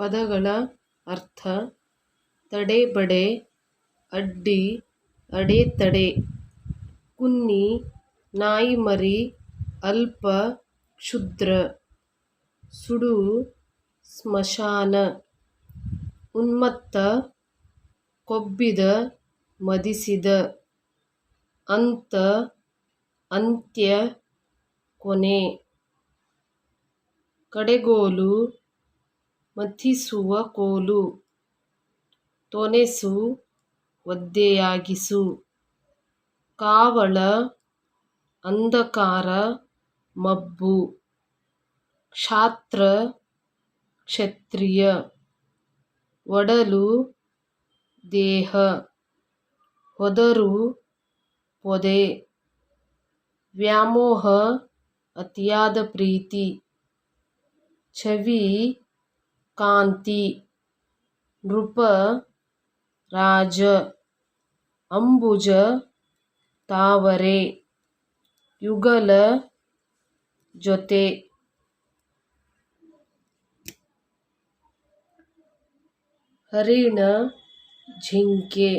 ಪದಗಳ ಅರ್ಥ ತಡೆಬಡೆ, ಅಡ್ಡಿ, ಅಡೆತಡೆ, ಕುನ್ನಿ ನಾಯಿಮರಿ ಅಲ್ಪ, ಕ್ಷುದ್ರ, ಸುಡು, ಸ್ಮಶಾನ, ಉನ್ಮತ್ತ, ಕೊಬ್ಬಿದ, ಮದಿಸಿದ, ಅಂತ, ಅಂತ್ಯ, ಕೊನೆ, ಕಡೆಗೋಲು ಮಥಿಸುವ ಕೋಲು. ತೊನೆಸು, ಒದ್ದೆಯಾಗಿಸು. ಕಾವಳ, ಅಂಧಕಾರ, ಮಬ್ಬು. ಕ್ಷಾತ್ರ, ಕ್ಷತ್ರಿಯ. ಒಡಲು, ದೇಹ. ಹೊದರು, ಪೊದೆ. ವ್ಯಾಮೋಹ, ಅತಿಯಾದ ಪ್ರೀತಿ. ಛವಿ ಕಾಂತಿ ನೃಪ ರಾಜ ಅಂಬುಜ ತಾವರೆ ಯುಗಲ ಜೊತೆ ಹರಿಣ ಜಿಂಕೆ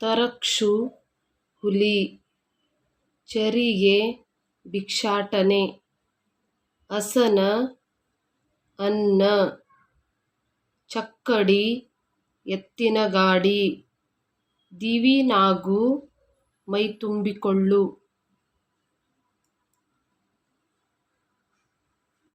ತರಕ್ಷು ಹುಲಿ ಚರಿಗೆ ಭಿಕ್ಷಾಟನೆ ಅಸನ ಅನ್ನ ಚಕ್ಕಡಿ ಎತ್ತಿನ ಗಾಡಿ ದಿವಿ ನಾಗು ಮೈತುಂಬಿಕೊಳ್ಳು.